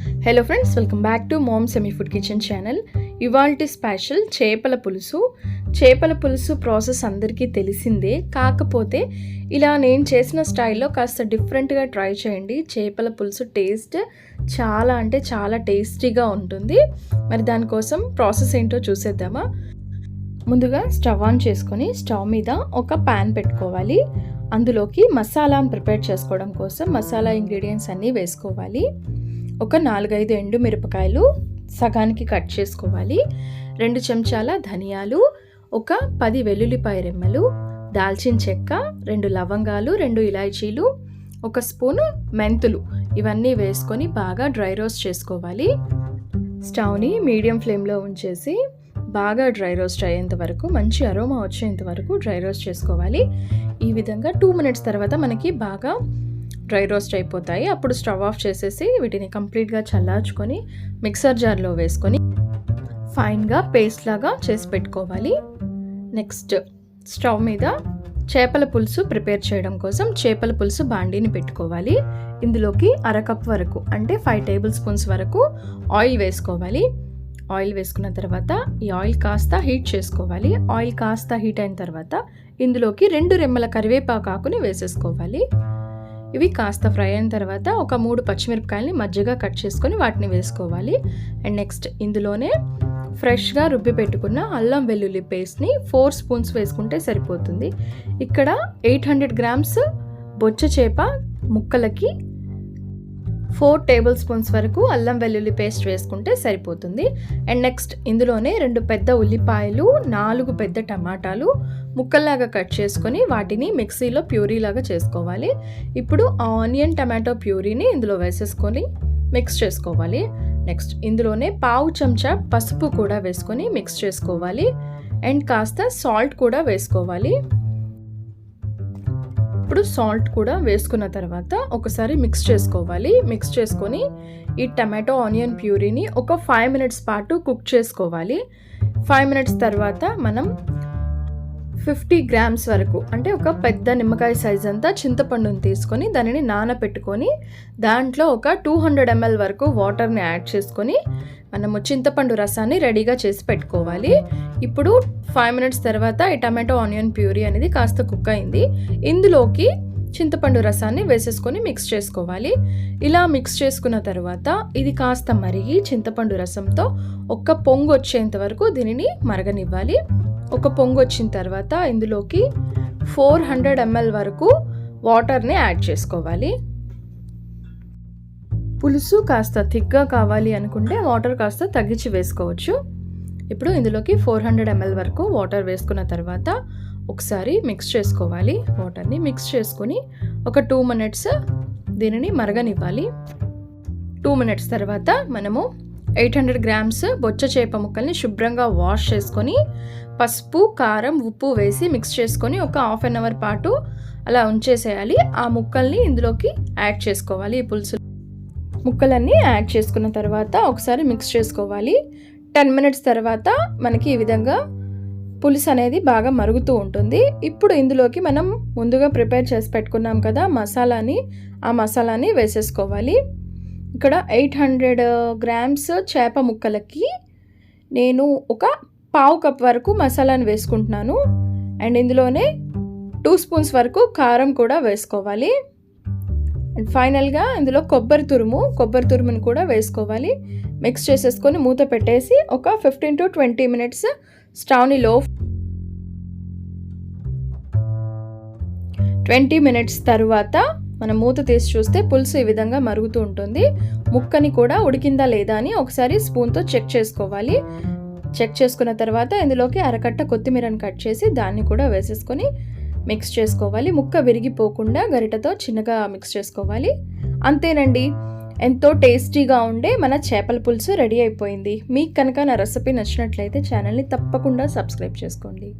Hello friends welcome back to mom semi food kitchen channel ఇవాల్టి special చేపల పులుసు. చేపల పులుసు ప్రాసెస్ అందరికీ తెలిసిందే. కాకపోతే ఇలా నేను చేసిన స్టైల్లో కాస్త డిఫరెంట్గా ట్రై చేయండి. చేపల పులుసు టేస్ట్ చాలా అంటే చాలా టేస్టీగా ఉంటుంది. మరి దానికోసం ప్రాసెస్ ఏంటో చూసేద్దామా? ముందుగా స్టవ్ ఆన్ చేసుకొని స్టవ్ మీద ఒక ప్యాన్ పెట్టుకోవాలి. అందులోకి మసాలాను ప్రిపేర్ చేసుకోవడం కోసం మసాలా ఇంగ్రీడియంట్స్ అన్నీ వేసుకోవాలి. ఒక నాలుగైదు ఎండు మిరపకాయలు సగానికి కట్ చేసుకోవాలి. రెండు చెంచాల ధనియాలు ఒక పది వెల్లుల్లిపాయ రెమ్మలు దాల్చిన చెక్క రెండు లవంగాలు రెండు ఇలాచీలు ఒక స్పూను మెంతులు ఇవన్నీ వేసుకొని బాగా డ్రై రోస్ట్ చేసుకోవాలి. స్టవ్ని మీడియం ఫ్లేమ్లో ఉంచేసి బాగా డ్రై రోస్ట్ అయ్యేంత వరకు మంచి అరోమా వచ్చేంత వరకు డ్రై రోస్ట్ చేసుకోవాలి. ఈ విధంగా టూ మినిట్స్ తర్వాత మనకి బాగా డ్రై రోస్ట్ అయిపోతాయి. అప్పుడు స్టవ్ ఆఫ్ చేసేసి వీటిని కంప్లీట్గా చల్లార్చుకొని మిక్సర్ జార్లో వేసుకొని ఫైన్గా పేస్ట్ లాగా చేసి పెట్టుకోవాలి. నెక్స్ట్ స్టవ్ మీద చేపల పులుసు ప్రిపేర్ చేయడం కోసం చేపల పులుసు బాండీని పెట్టుకోవాలి. ఇందులోకి అరకప్ వరకు అంటే ఫైవ్ టేబుల్ స్పూన్స్ వరకు ఆయిల్ వేసుకోవాలి. ఆయిల్ వేసుకున్న తర్వాత ఈ ఆయిల్ కాస్త హీట్ చేసుకోవాలి. ఆయిల్ కాస్త హీట్ అయిన తర్వాత ఇందులోకి రెండు రెమ్మల కరివేపాకు ఆకుని వేసేసుకోవాలి. ఇవి కాస్త ఫ్రై అయిన తర్వాత ఒక మూడు పచ్చిమిరపకాయలని మధ్యగా కట్ చేసుకొని వాటిని వేసుకోవాలి. అండ్ నెక్స్ట్ ఇందులోనే ఫ్రెష్గా రుబ్బి పెట్టుకున్న అల్లం వెల్లుల్లి పేస్ట్ని ఫోర్ స్పూన్స్ వేసుకుంటే సరిపోతుంది. ఇక్కడ ఎయిట్ హండ్రెడ్ గ్రామ్స్ బొచ్చ చేప ముక్కలకి ఫోర్ టేబుల్ స్పూన్స్ వరకు అల్లం వెల్లుల్లి పేస్ట్ వేసుకుంటే సరిపోతుంది. అండ్ నెక్స్ట్ ఇందులోనే రెండు పెద్ద ఉల్లిపాయలు నాలుగు పెద్ద టమాటాలు ముక్కల్లాగా కట్ చేసుకొని వాటిని మిక్సీలో ప్యూరీలాగా చేసుకోవాలి. ఇప్పుడు ఆనియన్ టమాటో ప్యూరీని ఇందులో వేసేసుకొని మిక్స్ చేసుకోవాలి. నెక్స్ట్ ఇందులోనే పావు చెంచా పసుపు కూడా వేసుకొని మిక్స్ చేసుకోవాలి. అండ్ కాస్త సాల్ట్ కూడా వేసుకోవాలి. ఇప్పుడు సాల్ట్ కూడా వేసుకున్న తర్వాత ఒకసారి మిక్స్ చేసుకోవాలి. మిక్స్ చేసుకొని ఈ టమాటో ఆనియన్ ప్యూరీని ఒక ఫైవ్ మినిట్స్ పాటు కుక్ చేసుకోవాలి. ఫైవ్ మినిట్స్ తర్వాత మనం ఫిఫ్టీ గ్రామ్స్ వరకు అంటే ఒక పెద్ద నిమ్మకాయ సైజ్ అంతా చింతపండుని తీసుకొని దానిని నానబెట్టుకొని దాంట్లో ఒక టూ హండ్రెడ్ ఎంఎల్ వరకు వాటర్ని యాడ్ చేసుకొని మనము చింతపండు రసాన్ని రెడీగా చేసి పెట్టుకోవాలి. ఇప్పుడు ఫైవ్ మినిట్స్ తర్వాత ఈ టమాటో ఆనియన్ ప్యూరీ అనేది కాస్త కుక్ అయింది. ఇందులోకి చింతపండు రసాన్ని వేసేసుకొని మిక్స్ చేసుకోవాలి. ఇలా మిక్స్ చేసుకున్న తర్వాత ఇది కాస్త మరిగి చింతపండు రసంతో ఒక్క పొంగు వచ్చేంత వరకు దీనిని మరగనివ్వాలి. ఒక పొంగు వచ్చిన తర్వాత ఇందులోకి ఫోర్ హండ్రెడ్ ఎంఎల్ వరకు వాటర్ని యాడ్ చేసుకోవాలి. పులుసు కాస్త థిక్గా కావాలి అనుకుంటే వాటర్ కాస్త తగ్గించి వేసుకోవచ్చు. ఇప్పుడు ఇందులోకి ఫోర్ హండ్రెడ్ ఎంఎల్ వరకు వాటర్ వేసుకున్న తర్వాత ఒకసారి మిక్స్ చేసుకోవాలి. వాటర్ని మిక్స్ చేసుకుని ఒక టూ మినిట్స్ దీనిని మరగనివ్వాలి. టూ మినిట్స్ తర్వాత మనము ఎయిట్ హండ్రెడ్ గ్రామ్స్ బొచ్చ చేప ముక్కల్ని శుభ్రంగా వాష్ చేసుకొని పసుపు కారం ఉప్పు వేసి మిక్స్ చేసుకొని ఒక హాఫ్ అన్ అవర్ పాటు అలా ఉంచేసేయాలి. ఆ ముక్కల్ని ఇందులోకి యాడ్ చేసుకోవాలి ఈ పులుసు. ముక్కలన్నీ యాడ్ చేసుకున్న తర్వాత ఒకసారి మిక్స్ చేసుకోవాలి. టెన్ మినిట్స్ తర్వాత మనకి ఈ విధంగా పులుసు అనేది బాగా మరుగుతూ ఉంటుంది. ఇప్పుడు ఇందులోకి మనం ముందుగా ప్రిపేర్ చేసి పెట్టుకున్నాం కదా మసాలాని ఆ మసాలాని వేసేసుకోవాలి. ఇక్కడ ఎయిట్ హండ్రెడ్ గ్రామ్స్ చేప ముక్కలకి నేను ఒక పావు కప్ వరకు మసాలాని వేసుకుంటున్నాను. అండ్ ఇందులోనే టూ స్పూన్స్ వరకు కారం కూడా వేసుకోవాలి. ఫైనల్గా ఇందులో కొబ్బరి తురుము కొబ్బరి తురుముని కూడా వేసుకోవాలి. మిక్స్ చేసేసుకొని మూత పెట్టేసి ఒక ఫిఫ్టీన్ టు ట్వంటీ మినిట్స్ స్టవ్ని లో ట్వంటీ మినిట్స్ తర్వాత మనం మూత తీసి చూస్తే పులుసు ఈ విధంగా మరుగుతూ ఉంటుంది. ముక్కని కూడా ఉడికిందా లేదా అని ఒకసారి స్పూన్తో చెక్ చేసుకోవాలి. చెక్ చేసుకున్న తర్వాత ఇందులోకి అరకట్ట కొత్తిమీరని కట్ చేసి దాన్ని కూడా వేసేసుకొని మిక్స్ చేసుకోవాలి. ముక్క విరిగిపోకుండా గరిటతో చిన్నగా మిక్స్ చేసుకోవాలి. అంతేనండి. ఎంతో టేస్టీగా ఉండే మన చేపల పులుసు రెడీ అయిపోయింది. మీకు కనుక నా రెసిపీ నచ్చినట్లయితే ఛానల్ని తప్పకుండా సబ్స్క్రైబ్ చేసుకోండి.